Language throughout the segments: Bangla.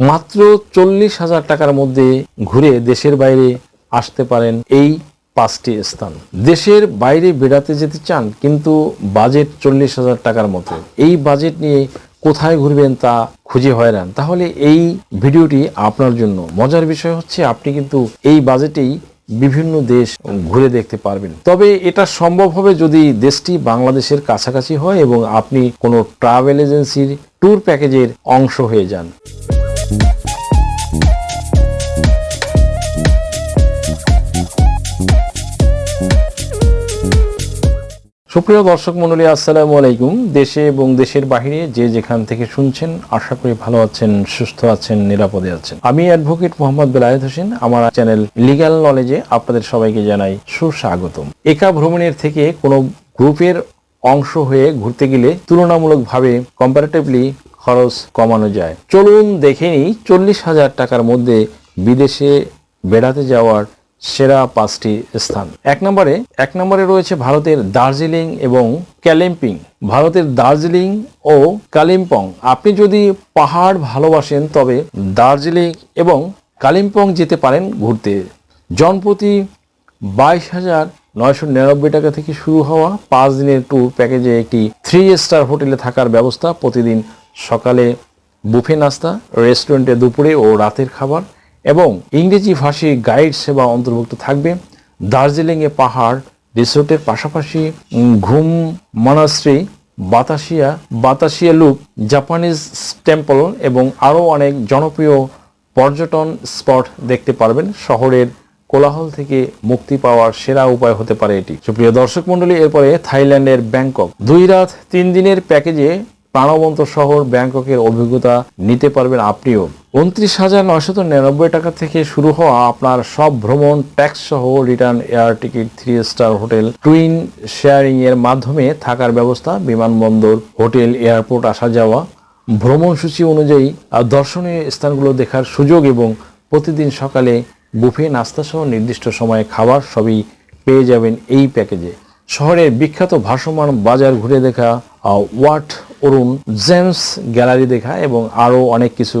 মাত্র চল্লিশ হাজার টাকার মধ্যে ঘুরে দেশের বাইরে আসতে পারেন এই পাঁচটি স্থান। দেশের বাইরে বেড়াতে যেতে চান, কিন্তু বাজেট চল্লিশ হাজার টাকার মতো। এই বাজেট নিয়ে কোথায় ঘুরবেন তা খুঁজে হয়রান। তাহলে এই ভিডিওটি আপনার জন্য। মজার বিষয় হচ্ছে, আপনি কিন্তু এই বাজেটেই বিভিন্ন দেশ ঘুরে দেখতে পারবেন। তবে এটা সম্ভব হবে যদি দেশটি বাংলাদেশের কাছাকাছি হয় এবং আপনি কোনো ট্রাভেল এজেন্সির ট্যুর প্যাকেজের অংশ হয়ে যান। সুপ্রিয় দর্শক মন্ডলী আসসালামু আলাইকুম। দেশে এবং দেশের বাইরে যে যেখান থেকে শুনছেন, আশা করি ভালো আছেন, সুস্থ আছেন, নিরাপদে আছেন। আমি অ্যাডভোকেট মোহাম্মদ বেলায়েত হোসেন। আমার চ্যানেল লিগ্যাল নলেজে আপনাদের সবাইকে জানাই সুস্বাগতম। একা ভ্রমণের থেকে কোনো গ্রুপের অংশ হয়ে ঘুরতে গেলে তুলনামূলকভাবে কম্পারেটিভলি খরচ কমানো যায়। চলুন দেখে নিই, চল্লিশ হাজার টাকার মধ্যে বিদেশে বেড়াতে যাওয়ার সেরা পাঁচটি স্থান। এক নম্বরে এক নম্বরে রয়েছে ভারতের দার্জিলিং এবং ক্যালিম্পিং। ভারতের দার্জিলিং ও কালিম্পং, আপনি যদি পাহাড় ভালোবাসেন, তবে দার্জিলিং এবং কালিম্পং যেতে পারেন ঘুরতে। জনপ্রতি বাইশ হাজার নয়শো নিরানব্বই টাকা থেকে শুরু হওয়া পাঁচ দিনের ট্যুর প্যাকেজে একটি থ্রি স্টার হোটেলে থাকার ব্যবস্থা। প্রতিদিন সকালে বুফে নাস্তা রেস্টুরেন্টে দুপুরে ও রাতের খাবার এবং ইংরেজি ভাষী গাইড সেবা অন্তর্ভুক্ত থাকবে। দার্জিলিংয়ে পাহাড়, রিসোর্টের পাশাপাশি Ghum monastery Batasia Batasia loop, Japanese temple এবং আরও অনেক জনপ্রিয় পর্যটন স্পট দেখতে পারবেন। শহরের কোলাহল থেকে মুক্তি পাওয়ার সেরা উপায় হতে পারে এটি। সুপ্রিয় দর্শক মণ্ডলী, এরপরে থাইল্যান্ডের ব্যাংকক। দুই রাত তিন দিনের প্যাকেজে প্রাণবন্ত শহর ব্যাংককের অভিজ্ঞতা নিতে পারবেন আপনিও। উনত্রিশ হাজার নয়শত নিরানব্বই টাকা থেকে শুরু হওয়া আপনার সব ভ্রমণ, ট্যাক্স সহ return, air ticket three star hotel, twin sharing এর মাধ্যমে থাকার ব্যবস্থা, বিমানবন্দর, হোটেল, এয়ারপোর্ট আসা যাওয়া ভ্রমণসূচি অনুযায়ী দর্শনীয় স্থানগুলো দেখার সুযোগ এবং প্রতিদিন সকালে বুফে, নাস্তা সহ নির্দিষ্ট সময়ে খাবার সবই পেয়ে যাবেন এই প্যাকেজে। শহরের বিখ্যাত ভাসমান বাজার ঘুরে দেখা ওয়াট অরুণ জেমস গ্যালারি দেখা এবং আরও অনেক কিছু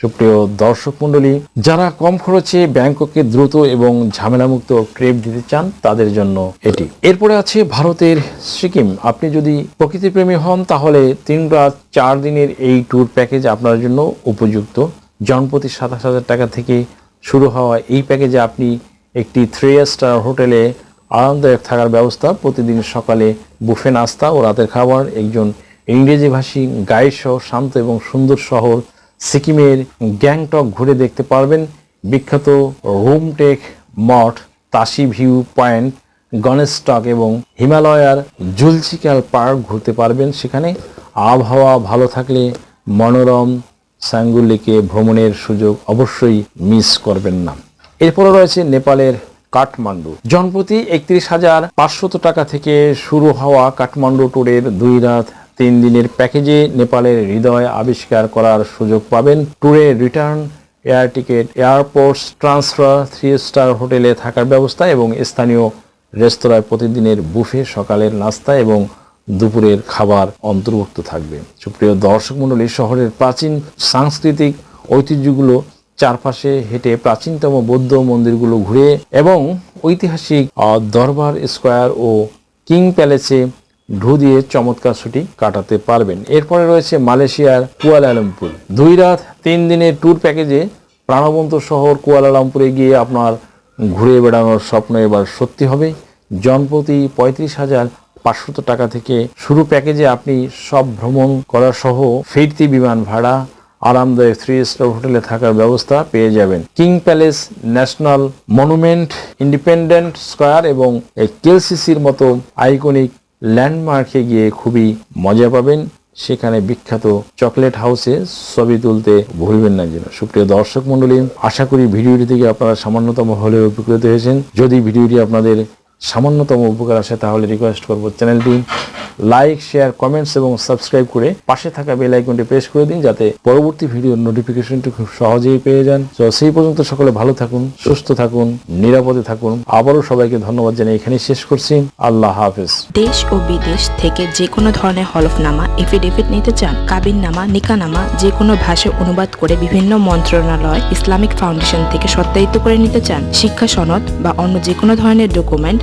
সুপ্রিয় দর্শক মণ্ডলী, যারা কম খরচে ব্যাংককে দ্রুত এবং ঝামেলামুক্ত ক্রেপ দিতে চান, তাদের জন্য এটি। এরপরে আছে ভারতের সিকিম। আপনি যদি প্রকৃতিপ্রেমী হন, তাহলে তিন রাত চার দিনের এই ট্যুর প্যাকেজ আপনার জন্য উপযুক্ত। জনপ্রতি সাতাশ হাজার টাকা থেকে শুরু হওয়া এই প্যাকেজে আপনি একটি থ্রি স্টার হোটেলে আরামদায়ক থাকার ব্যবস্থা, প্রতিদিন সকালে বুফে নাস্তা ও রাতের খাবার, একজন ইংরেজিভাষী গাইড সহ শান্ত এবং সুন্দর শহর সিকিমের গ্যাংটক ঘুরে দেখতে পারবেন বিখ্যাত রুমটেক মঠ, তাসি ভিউ পয়েন্ট গণেশটক এবং হিমালয়ার জুলচিকাল পার্ক ঘুরতে পারবেন সেখানে। আবহাওয়া ভালো থাকলে মনোরম স্যাঙ্গুলিকে ভ্রমণের সুযোগ অবশ্যই মিস করবেন না। এরপরে রয়েছে নেপালের কাঠমান্ডু। জনপ্রতি একত্রিশ হাজার পাঁচশত টাকা থেকে শুরু হওয়া কাঠমান্ডু ট্যুরের দুই রাত, তিন দিনের প্যাকেজে নেপালের হৃদয় আবিষ্কার করার সুযোগ পাবেন ট্যুরে return, air ticket, airports, transfer three star হোটেলে থাকার ব্যবস্থা এবং স্থানীয় রেস্তোরাঁয় প্রতিদিনের বুফে, সকালের নাস্তা এবং দুপুরের খাবার অন্তর্ভুক্ত থাকবে। সুপ্রিয় দর্শক মণ্ডলী শহরের প্রাচীন সাংস্কৃতিক ঐতিহ্যগুলো চারপাশে হেঁটে প্রাচীনতম বৌদ্ধ মন্দিরগুলো ঘুরে এবং ঐতিহাসিক দরবার স্কোয়ার ও কিং প্যালেসে ঢু দিয়ে চমৎকার ছুটি কাটাতে পারবেন। এরপরে রয়েছে মালয়েশিয়ার কুয়ালালামপুর। দুই রাত, তিন দিনের ট্যুর প্যাকেজে প্রাণবন্ত শহর কুয়ালালামপুরে গিয়ে আপনার ঘুরে বেড়ানোর স্বপ্ন এবার সত্যি হবে। জনপ্রতি পঁয়ত্রিশ হাজার পাঁচশত টাকা থেকে শুরু প্যাকেজে আপনি সব ভ্রমণ করা সহ ফিরতি বিমান ভাড়া আরামদায়ক থ্রি স্টার হোটেলে থাকার ব্যবস্থা পেয়ে যাবেন। King palace, national monument, independent square এবং কেলসিসির মতো আইকনিক ল্যান্ডমার্কে গিয়ে খুবই মজা পাবেন। সেখানে বিখ্যাত চকলেট হাউসে ছবি তুলতে ভুলবেন না যেন। সুপ্রিয় দর্শক মন্ডলী আশা করি ভিডিওটি থেকে আপনারা সামান্যতম হলেও উপকৃত হয়েছেন। যদি ভিডিওটি আপনাদের সামান্যতম উপকার আসে, তাহলে রিকোয়েস্ট করব চ্যানেলটি লাইক শেয়ার কমেন্টস এবং সাবস্ক্রাইব করে পাশে থাকা বেল আইকনটি প্রেস করে দিন, যাতে পরবর্তী ভিডিওর নোটিফিকেশনটি খুব সহজেই পেয়ে যান। তো সেই পর্যন্ত সকলে ভালো থাকুন, সুস্থ থাকুন, নিরাপদে থাকুন। আবারও সবাইকে ধন্যবাদ জানিয়ে এখানেই শেষ করছি। আল্লাহ হাফেজ। দেশ ও বিদেশ থেকে যে কোনো ধরনের হলফনামা এফিডেভিট নিতে চান, কাবিননামা, নিকানামা, যে কোনো ভাষায় অনুবাদ করে বিভিন্ন মন্ত্রণালয়, ইসলামিক ফাউন্ডেশন থেকে সত্যায়িত করে নিতে চান, শিক্ষা সনদ বা অন্য যে কোনো ধরনের ডকুমেন্ট